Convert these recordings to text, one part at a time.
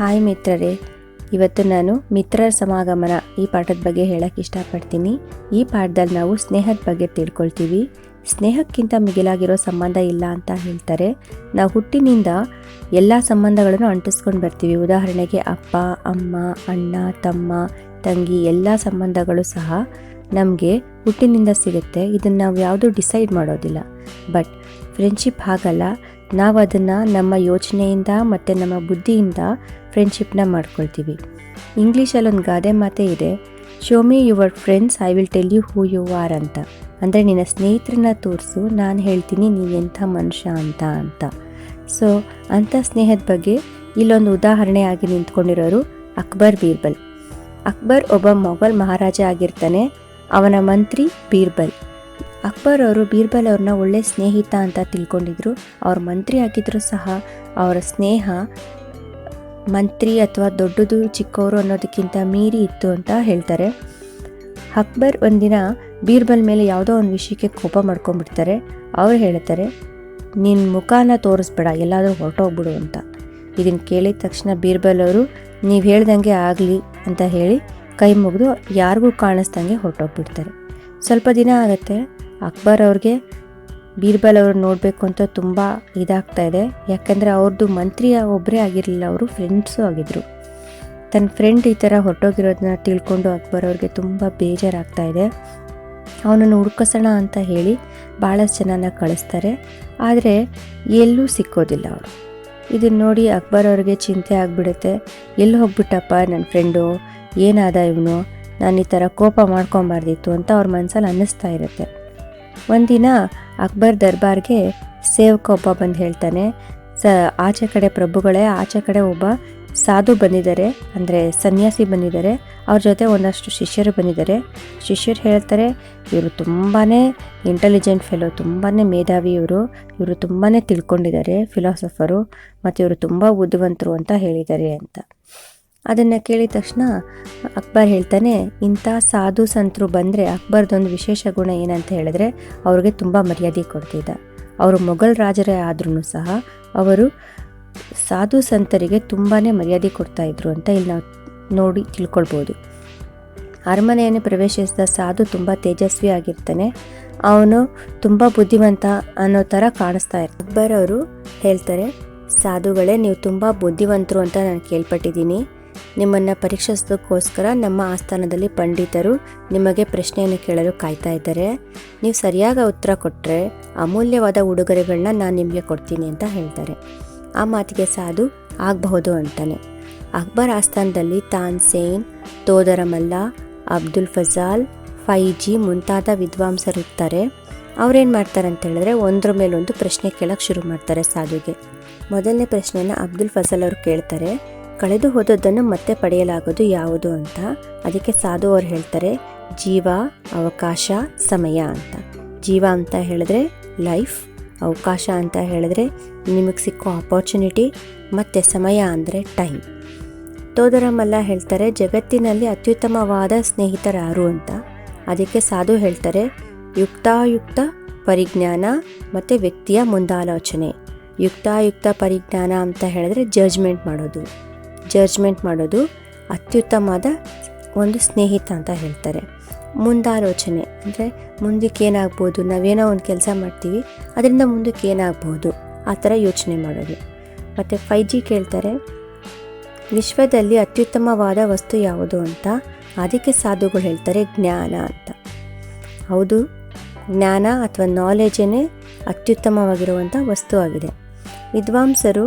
Hi ಮಿತ್ರರೇ, ಇವತ್ತು ನಾನು ಮಿತ್ರರ ಸಮಾಗಮನ ಈ ಪಾಠದ ಬಗ್ಗೆ ಹೇಳಕ್ಕೆ ಇಷ್ಟಪಡ್ತೀನಿ. ಈ ಪಾಠದಲ್ಲಿ ನಾವು ಸ್ನೇಹದ ಬಗ್ಗೆ ತಿಳ್ಕೊಳ್ತೀವಿ. ಸ್ನೇಹಕ್ಕಿಂತ ಮಿಗಿಲಾಗಿರೋ ಸಂಬಂಧ ಇಲ್ಲ ಅಂತ ಹೇಳ್ತಾರೆ. ನಾವು ಹುಟ್ಟಿನಿಂದ ಎಲ್ಲ ಸಂಬಂಧಗಳನ್ನು ಅಂಟಿಸ್ಕೊಂಡು ಬರ್ತೀವಿ. ಉದಾಹರಣೆಗೆ ಅಪ್ಪ, ಅಮ್ಮ, ಅಣ್ಣ, ತಮ್ಮ, ತಂಗಿ ಎಲ್ಲ ಸಂಬಂಧಗಳು ಸಹ ನಮಗೆ ಹುಟ್ಟಿನಿಂದ ಸಿಗುತ್ತೆ. ಇದನ್ನು ನಾವು ಯಾವುದೂ ಡಿಸೈಡ್ ಮಾಡೋದಿಲ್ಲ. ಬಟ್ ಫ್ರೆಂಡ್ಶಿಪ್ ಹಾಗಲ್ಲ. ನಾವು ಅದನ್ನು ನಮ್ಮ ಯೋಚನೆಯಿಂದ ಮತ್ತು ನಮ್ಮ ಬುದ್ಧಿಯಿಂದ ಫ್ರೆಂಡ್ಶಿಪ್ನ ಮಾಡ್ಕೊಳ್ತೀವಿ. ಇಂಗ್ಲೀಷಲ್ಲಿ ಒಂದು ಗಾದೆ ಮಾತೇ ಇದೆ show me your friends I will tell you who you are ಅಂತ. ಅಂದರೆ ನಿನ್ನ ಸ್ನೇಹಿತರನ್ನ ತೋರಿಸು, ನಾನು ಹೇಳ್ತೀನಿ ನೀನು ಎಂಥ ಮನುಷ್ಯ ಅಂತ ಅಂತ. ಸೊ ಅಂಥ ಸ್ನೇಹದ ಬಗ್ಗೆ ಇಲ್ಲೊಂದು ಉದಾಹರಣೆ ಆಗಿ ನಿಂತ್ಕೊಂಡಿರೋರು ಅಕ್ಬರ್ ಬೀರ್ಬಲ್. ಅಕ್ಬರ್ ಒಬ್ಬ ಮೊಘಲ್ ಮಹಾರಾಜ ಆಗಿರ್ತಾನೆ, ಅವನ ಮಂತ್ರಿ ಬೀರ್ಬಲ್. ಅಕ್ಬರ್ ಅವರು ಬೀರ್ಬಲ್ ಅವ್ರನ್ನ ಒಳ್ಳೆ ಸ್ನೇಹಿತ ಅಂತ ತಿಳ್ಕೊಂಡಿದ್ರು. ಅವ್ರ ಮಂತ್ರಿ ಆಗಿದ್ರು ಸಹ ಅವರ ಸ್ನೇಹ ಮಂತ್ರಿ ಅಥವಾ ದೊಡ್ಡದು ಚಿಕ್ಕವರು ಅನ್ನೋದಕ್ಕಿಂತ ಮೀರಿ ಇತ್ತು ಅಂತ ಹೇಳ್ತಾರೆ. ಅಕ್ಬರ್ ಒಂದಿನ ಬೀರ್ಬಲ್ ಮೇಲೆ ಯಾವುದೋ ಒಂದು ವಿಷಯಕ್ಕೆ ಕೋಪ ಮಾಡ್ಕೊಂಡ್ಬಿಡ್ತಾರೆ. ಅವ್ರು ಹೇಳ್ತಾರೆ ನಿನ್ನ ಮುಖಾನ ತೋರಿಸ್ಬೇಡ, ಎಲ್ಲಾದರೂ ಹೊರಟೋಗ್ಬಿಡು ಅಂತ. ಇದನ್ನು ಕೇಳಿದ ತಕ್ಷಣ ಬೀರ್ಬಲ್ ಅವರು, ನೀವು ಹೇಳ್ದಂಗೆ ಆಗಲಿ ಅಂತ ಹೇಳಿ ಕೈ ಮುಗಿದು ಯಾರಿಗೂ ಕಾಣಿಸ್ದಂಗೆ ಹೊರಟೋಗ್ಬಿಡ್ತಾರೆ. ಸ್ವಲ್ಪ ದಿನ ಆಗುತ್ತೆ ಅಕ್ಬರ್ ಅವ್ರಿಗೆ ಬೀರ್ಬಲ್ ಅವರು ನೋಡಬೇಕು ಅಂತ ತುಂಬ ಇದಾಗ್ತಾ ಇದೆ. ಯಾಕಂದರೆ ಅವ್ರದ್ದು ಮಂತ್ರಿಯ ಒಬ್ಬರೇ ಆಗಿರಲಿಲ್ಲ, ಅವರು ಫ್ರೆಂಡ್ಸು ಆಗಿದ್ದರು ತನ್ನ ಫ್ರೆಂಡ್ ಈ ಥರ ಹೊರಟೋಗಿರೋದನ್ನ ತಿಳ್ಕೊಂಡು ಅಕ್ಬರ್ ಅವ್ರಿಗೆ ತುಂಬ ಬೇಜಾರಾಗ್ತಾ ಇದೆ. ಅವನನ್ನು ಹುಡ್ಕಸೋಣ ಅಂತ ಹೇಳಿ ಭಾಳಷ್ಟು ಜನನ ಕಳಿಸ್ತಾರೆ. ಆದರೆ ಎಲ್ಲೂ ಸಿಕ್ಕೋದಿಲ್ಲ ಅವರು. ಇದನ್ನು ನೋಡಿ ಅಕ್ಬರ್ ಅವ್ರಿಗೆ ಚಿಂತೆ ಆಗಿಬಿಡುತ್ತೆ. ಎಲ್ಲಿ ಹೋಗ್ಬಿಟ್ಟಪ್ಪ ನನ್ನ ಫ್ರೆಂಡು ಏನಾದ ಇವನು? ನಾನು ಈ ಥರ ಕೋಪ ಮಾಡ್ಕೊಬಾರ್ದಿತ್ತು ಅಂತ ಅವ್ರ ಮನಸ್ಸಲ್ಲಿ ಅನ್ನಿಸ್ತಾ ಇರುತ್ತೆ. ಒಂದಿನ ಅಕ್ಬರ್ ದರ್ಬಾರ್ಗೆ ಸೇವಕ ಒಬ್ಬ ಬಂದು ಹೇಳ್ತಾನೆ, ಸ, ಆಚೆ ಕಡೆ ಪ್ರಭುಗಳೇ, ಆಚೆ ಕಡೆ ಒಬ್ಬ ಸಾಧು ಬಂದಿದ್ದಾರೆ, ಅಂದರೆ ಸನ್ಯಾಸಿ ಬಂದಿದ್ದಾರೆ, ಅವ್ರ ಜೊತೆ ಒಂದಷ್ಟು ಶಿಷ್ಯರು ಬಂದಿದ್ದಾರೆ. ಶಿಷ್ಯರು ಹೇಳ್ತಾರೆ, ಇವರು ತುಂಬಾ ಇಂಟೆಲಿಜೆಂಟ್ ಫೆಲೋ ತುಂಬಾ ಮೇಧಾವಿ ಇವರು ಇವರು ತುಂಬಾ ತಿಳ್ಕೊಂಡಿದ್ದಾರೆ ಫಿಲಾಸಫರು ಮತ್ತು ಇವರು ತುಂಬ ಬುದ್ಧಿವಂತರು ಅಂತ ಹೇಳಿದ್ದಾರೆ, ಅಂತ. ಅದನ್ನು ಕೇಳಿದ ತಕ್ಷಣ ಅಕ್ಬರ್ ಹೇಳ್ತಾನೆ, ಇಂಥ ಸಾಧು ಸಂತರು ಬಂದರೆ ಅಕ್ಬರ್ದೊಂದು ವಿಶೇಷ ಗುಣ ಏನಂತ ಹೇಳಿದ್ರೆ ಅವ್ರಿಗೆ ತುಂಬ ಮರ್ಯಾದೆ ಕೊಡ್ತಿದ್ದ. ಅವರು ಮೊಘಲ್ ರಾಜರೇ ಆದ್ರೂ ಸಹ ಅವರು ಸಾಧು ಸಂತರಿಗೆ ತುಂಬಾ ಮರ್ಯಾದೆ ಕೊಡ್ತಾ ಇದ್ರು ಅಂತ ಇಲ್ಲಿ ನಾವು ನೋಡಿ ತಿಳ್ಕೊಳ್ಬೋದು. ಅರಮನೆಯನ್ನು ಪ್ರವೇಶಿಸಿದ ಸಾಧು ತುಂಬ ತೇಜಸ್ವಿ ಆಗಿರ್ತಾನೆ, ಅವನು ತುಂಬ ಬುದ್ಧಿವಂತ ಅನ್ನೋ ಥರ ಕಾಣಿಸ್ತಾ ಇರ್ತಾರೆ ಅಕ್ಬರ್ ಅವರು ಹೇಳ್ತಾರೆ, ಸಾಧುಗಳೇ, ನೀವು ತುಂಬ ಬುದ್ಧಿವಂತರು ಅಂತ ನಾನು ಕೇಳ್ಪಟ್ಟಿದ್ದೀನಿ. ನಿಮ್ಮನ್ನು ಪರೀಕ್ಷಿಸೋದಕ್ಕೋಸ್ಕರ ನಮ್ಮ ಆಸ್ಥಾನದಲ್ಲಿ ಪಂಡಿತರು ನಿಮಗೆ ಪ್ರಶ್ನೆಯನ್ನು ಕೇಳಲು ಕಾಯ್ತಾ ಇದ್ದಾರೆ. ನೀವು ಸರಿಯಾದ ಉತ್ತರ ಕೊಟ್ಟರೆ ಅಮೂಲ್ಯವಾದ ಉಡುಗೊರೆಗಳನ್ನ ನಾನು ನಿಮಗೆ ಕೊಡ್ತೀನಿ ಅಂತ ಹೇಳ್ತಾರೆ. ಆ ಮಾತಿಗೆ ಸಾಧು ಆಗಬಹುದು ಅಂತಾನೆ. ಅಕ್ಬರ್ ಆಸ್ಥಾನದಲ್ಲಿ ತಾನ್ಸೇನ್ ತೋದರಮಲ್ಲ, ಅಬ್ದುಲ್ ಫಜಾಲ್, ಫೈಜಿ ಮುಂತಾದ ವಿದ್ವಾಂಸರಿರ್ತಾರೆ ಅವ್ರೇನು ಮಾಡ್ತಾರೆ ಅಂತ ಹೇಳಿದ್ರೆ ಒಂದ್ರ ಮೇಲೊಂದು ಪ್ರಶ್ನೆ ಕೇಳಕ್ಕೆ ಶುರು ಮಾಡ್ತಾರೆ ಸಾಧುಗೆ. ಮೊದಲನೇ ಪ್ರಶ್ನೆಯನ್ನು ಅಬ್ದುಲ್ ಫಜಲ್ ಅವರು ಕೇಳ್ತಾರೆ. ಕಳೆದು ಹೋದದ್ದನ್ನು ಮತ್ತೆ ಪಡೆಯಲಾಗೋದು ಯಾವುದು ಅಂತ. ಅದಕ್ಕೆ ಸಾಧು ಅವರು ಹೇಳ್ತಾರೆ, ಜೀವ, ಅವಕಾಶ, ಸಮಯ ಅಂತ. ಜೀವ ಅಂತ ಹೇಳಿದ್ರೆ ಲೈಫ್ ಅವಕಾಶ ಅಂತ ಹೇಳಿದ್ರೆ ನಿಮಗೆ ಸಿಕ್ಕೋ ಆಪರ್ಚುನಿಟಿ ಮತ್ತು ಸಮಯ ಅಂದರೆ ಟೈಮ್ ತೋದರಮಲ್ಲ ಹೇಳ್ತಾರೆ, ಜಗತ್ತಿನಲ್ಲಿ ಅತ್ಯುತ್ತಮವಾದ ಸ್ನೇಹಿತರಾರು ಅಂತ. ಅದಕ್ಕೆ ಸಾಧು ಹೇಳ್ತಾರೆ, ಯುಕ್ತಾಯುಕ್ತ ಪರಿಜ್ಞಾನ ಮತ್ತು ವ್ಯಕ್ತಿಯ ಮುಂದಾಲೋಚನೆ. ಯುಕ್ತಾಯುಕ್ತ ಪರಿಜ್ಞಾನ ಅಂತ ಹೇಳಿದ್ರೆ ಜಡ್ಜ್ಮೆಂಟ್ ಮಾಡೋದು. ಜಡ್ಜ್ಮೆಂಟ್ ಮಾಡೋದು ಅತ್ಯುತ್ತಮವಾದ ಒಂದು ಸ್ನೇಹಿತ ಅಂತ ಹೇಳ್ತಾರೆ. ಮುಂದಾಲೋಚನೆ, ಅಂದರೆ ಮುಂದಕ್ಕೆ ಏನಾಗ್ಬೋದು, ನಾವೇನೋ ಒಂದು ಕೆಲಸ ಮಾಡ್ತೀವಿ, ಅದರಿಂದ ಮುಂದಕ್ಕೆ ಏನಾಗ್ಬೋದು, ಆ ಥರ ಯೋಚನೆ ಮಾಡೋದು. ಮತ್ತು ಫೈ ಜಿ ಕೇಳ್ತಾರೆ, ವಿಶ್ವದಲ್ಲಿ ಅತ್ಯುತ್ತಮವಾದ ವಸ್ತು ಯಾವುದು ಅಂತ ಅದಕ್ಕೆ ಸಾಧುಗಳು ಹೇಳ್ತಾರೆ ಜ್ಞಾನ ಅಂತ. ಹೌದು, ಜ್ಞಾನ ಅಥವಾ ನಾಲೆಜೇ ಅತ್ಯುತ್ತಮವಾಗಿರುವಂಥ ವಸ್ತು ಆಗಿದೆ. ವಿದ್ವಾಂಸರು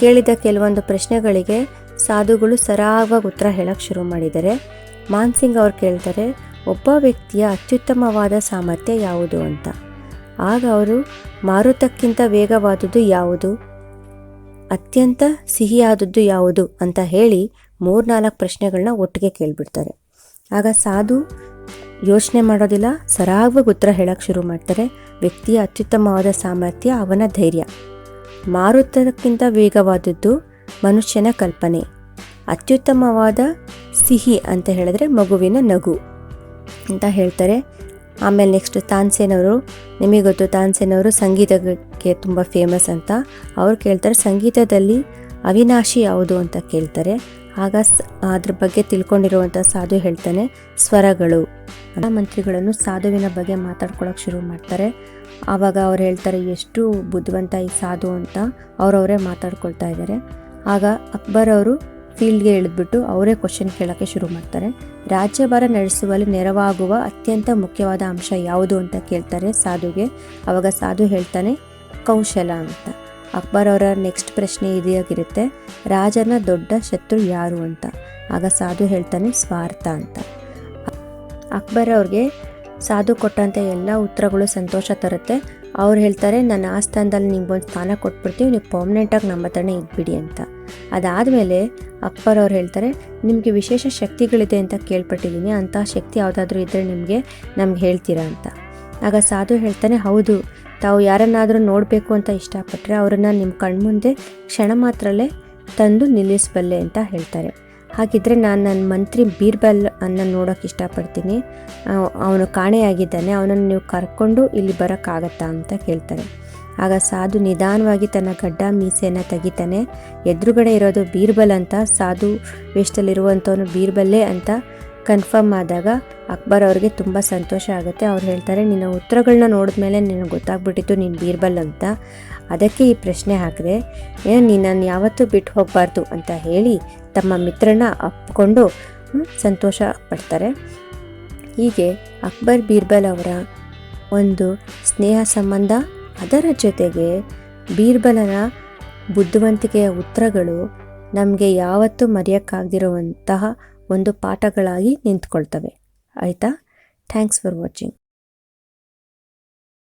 ಕೇಳಿದ ಕೆಲವೊಂದು ಪ್ರಶ್ನೆಗಳಿಗೆ ಸಾಧುಗಳು ಸರಾಗವಾಗಿ ಉತ್ತರ ಹೇಳಕ್ಕೆ ಶುರು ಮಾಡಿದ್ದಾರೆ ಮಾನ್ಸಿಂಗ್ ಅವ್ರು ಕೇಳ್ತಾರೆ, ಒಬ್ಬ ವ್ಯಕ್ತಿಯ ಅತ್ಯುತ್ತಮವಾದ ಸಾಮರ್ಥ್ಯ ಯಾವುದು ಅಂತ. ಆಗ ಅವರು, ಮಾರುತಕ್ಕಿಂತ ವೇಗವಾದದ್ದು ಯಾವುದು? ಅತ್ಯಂತ ಸಿಹಿಯಾದದ್ದು ಯಾವುದು? ಅಂತ ಹೇಳಿ ಮೂರ್ನಾಲ್ಕು ಪ್ರಶ್ನೆಗಳನ್ನ ಒಟ್ಟಿಗೆ ಕೇಳಿಬಿಡ್ತಾರೆ. ಆಗ ಸಾಧು ಯೋಚನೆ ಮಾಡೋದಿಲ್ಲ, ಸರಾಗವಾಗಿ ಉತ್ತರ ಹೇಳಕ್ಕೆ ಶುರು ಮಾಡ್ತಾರೆ, ವ್ಯಕ್ತಿಯ ಅತ್ಯುತ್ತಮವಾದ ಸಾಮರ್ಥ್ಯ ಅವನ ಧೈರ್ಯ. ಮಾರುತಕ್ಕಿಂತ ವೇಗವಾದದ್ದು ಮನುಷ್ಯನ ಕಲ್ಪನೆ. ಅತ್ಯುತ್ತಮವಾದ ಸಿಹಿ ಅಂತ ಹೇಳಿದ್ರೆ ಮಗುವಿನ ನಗು ಅಂತ ಹೇಳ್ತಾರೆ. ಆಮೇಲೆ ನೆಕ್ಸ್ಟ್ ತಾನ್ಸೇನವರು, ನಿಮಗೆ ಗೊತ್ತು ತಾನ್ಸೇನವರು ಸಂಗೀತಕ್ಕೆ ತುಂಬ ಫೇಮಸ್ ಅಂತ. ಅವ್ರು ಕೇಳ್ತಾರೆ, ಸಂಗೀತದಲ್ಲಿ ಅವಿನಾಶಿ ಯಾವುದು ಅಂತ ಕೇಳ್ತಾರೆ. ಆಗ ಅದ್ರ ಬಗ್ಗೆ ತಿಳ್ಕೊಂಡಿರುವಂಥ ಸಾಧು ಹೇಳ್ತಾನೆ, ಸ್ವರಗಳು. ಮಂತ್ರಿಗಳನ್ನು ಸಾಧುವಿನ ಬಗ್ಗೆ ಮಾತಾಡ್ಕೊಳಕ್ಕೆ ಶುರು ಮಾಡ್ತಾರೆ. ಆವಾಗ ಅವ್ರು ಹೇಳ್ತಾರೆ, ಎಷ್ಟು ಬುದ್ಧಿವಂತ ಈ ಸಾಧು ಅಂತ ಅವರವರೇ ಮಾತಾಡ್ಕೊಳ್ತಾ ಇದ್ದಾರೆ. ಆಗ ಅಕ್ಬರ್ ಅವರು ಫೀಲ್ಡ್ಗೆ ಇಳಿದ್ಬಿಟ್ಟು ಅವರೇ ಕ್ವಶನ್ ಕೇಳೋಕ್ಕೆ ಶುರು ಮಾಡ್ತಾರೆ. ರಾಜ್ಯಭಾರ ನಡೆಸುವಲ್ಲಿ ನೆರವಾಗುವ ಅತ್ಯಂತ ಮುಖ್ಯವಾದ ಅಂಶ ಯಾವುದು ಅಂತ ಕೇಳ್ತಾರೆ ಸಾಧುಗೆ. ಆವಾಗ ಸಾಧು ಹೇಳ್ತಾನೆ, ಕೌಶಲ ಅಂತ. ಅಕ್ಬರ್ ಅವರ ನೆಕ್ಸ್ಟ್ ಪ್ರಶ್ನೆ ಇದೆಯಾಗಿರುತ್ತೆ, ರಾಜನ ದೊಡ್ಡ ಶತ್ರು ಯಾರು ಅಂತ. ಆಗ ಸಾಧು ಹೇಳ್ತಾನೆ, ಸ್ವಾರ್ಥ ಅಂತ. ಅಕ್ಬರ್ ಅವ್ರಿಗೆ, ಸಾಧು ಕೊಟ್ಟಂಥ ಎಲ್ಲ ಉತ್ತರಗಳು ಸಂತೋಷ ತರುತ್ತೆ. ಅವ್ರು ಹೇಳ್ತಾರೆ, ನನ್ನ ಆ ಸ್ಥಾನದಲ್ಲಿ ನಿಮ್ಗೊಂದು ಸ್ಥಾನ ಕೊಟ್ಬಿಡ್ತೀವಿ, ನೀವು ಪರ್ಮನೆಂಟಾಗಿ ನಮ್ಮ ಹತ್ರನೇ ಇದ್ಬಿಡಿ ಅಂತ. ಅದಾದಮೇಲೆ ಅಪ್ಪರವ್ರು ಹೇಳ್ತಾರೆ, ನಿಮಗೆ ವಿಶೇಷ ಶಕ್ತಿಗಳಿದೆ ಅಂತ ಕೇಳ್ಪಟ್ಟಿದ್ದೀನಿ ಅಂಥ ಶಕ್ತಿ ಯಾವುದಾದ್ರೂ ಇದ್ದರೆ ನಿಮಗೆ ನಮ್ಗೆ ಹೇಳ್ತೀರಾ ಅಂತ. ಆಗ ಸಾಧು ಹೇಳ್ತಾನೆ, ಹೌದು, ತಾವು ಯಾರನ್ನಾದರೂ ನೋಡಬೇಕು ಅಂತ ಇಷ್ಟಪಟ್ಟರೆ ಅವರನ್ನು ನಿಮ್ಮ ಕಣ್ಮುಂದೆ ಕ್ಷಣ ಮಾತ್ರಲ್ಲೇ ತಂದು ನಿಲ್ಲಿಸಬಲ್ಲೆ ಅಂತ ಹೇಳ್ತಾರೆ. ಹಾಗಿದ್ರೆ ನಾನು ನನ್ನ ಮಂತ್ರಿ ಬೀರ್ಬಲ್ ಅನ್ನ ನೋಡೋಕೆ ಇಷ್ಟಪಡ್ತೀನಿ. ಅವನು ಕಾಣೆಯಾಗಿದ್ದಾನೆ ಅವನನ್ನು ನೀವು ಕರ್ಕೊಂಡು ಇಲ್ಲಿ ಬರೋಕ್ಕಾಗತ್ತಾ ಅಂತ ಕೇಳ್ತಾರೆ ಆಗ ಸಾಧು ನಿಧಾನವಾಗಿ ತನ್ನ ಗಡ್ಡ ಮೀಸೆಯನ್ನು ತೆಗಿತಾನೆ. ಎದುರುಗಡೆ ಇರೋದು ಬೀರ್ಬಲ್ ಅಂತ, ಸಾಧು ವೇಷದಲ್ಲಿರುವಂಥವನು ಬೀರ್ಬಲ್ಲೇ ಅಂತ ಕನ್ಫರ್ಮ್ ಆದಾಗ ಅಕ್ಬರ್ ಅವ್ರಿಗೆ ತುಂಬ ಸಂತೋಷ ಆಗುತ್ತೆ. ಅವ್ರು ಹೇಳ್ತಾರೆ, ನಿನ್ನ ಉತ್ತರಗಳನ್ನ ನೋಡಿದ್ಮೇಲೆ ನಿನಗೆ ಗೊತ್ತಾಗ್ಬಿಟ್ಟಿತ್ತು ನೀನು ಬೀರ್ಬಲ್ ಅಂತ. ಅದಕ್ಕೆ ಈ ಪ್ರಶ್ನೆ ಹಾಕಿದೆ. ಏ, ನೀನನ್ನು ಯಾವತ್ತೂ ಬಿಟ್ಟು ಹೋಗಬಾರ್ದು ಅಂತ ಹೇಳಿ ತಮ್ಮ ಮಿತ್ರನ ಅಪ್ಕೊಂಡು ಸಂತೋಷ ಪಡ್ತಾರೆ. ಹೀಗೆ ಅಕ್ಬರ್ ಬೀರ್ಬಲ್ ಅವರ ಒಂದು ಸ್ನೇಹ ಸಂಬಂಧ, ಅದರ ಜೊತೆಗೆ ಬೀರ್ಬಲನ ಬುದ್ಧಿವಂತಿಕೆಯ ಉತ್ತರಗಳು ನಮಗೆ ಯಾವತ್ತೂ ಮರೆಯೋಕ್ಕಾಗದಿರುವಂತಹ ಒಂದು ಪಾಠಗಳಾಗಿ ನಿಂತ್ಕೊಳ್ತವೆ. ಆಯಿತಾ? Thanks for watching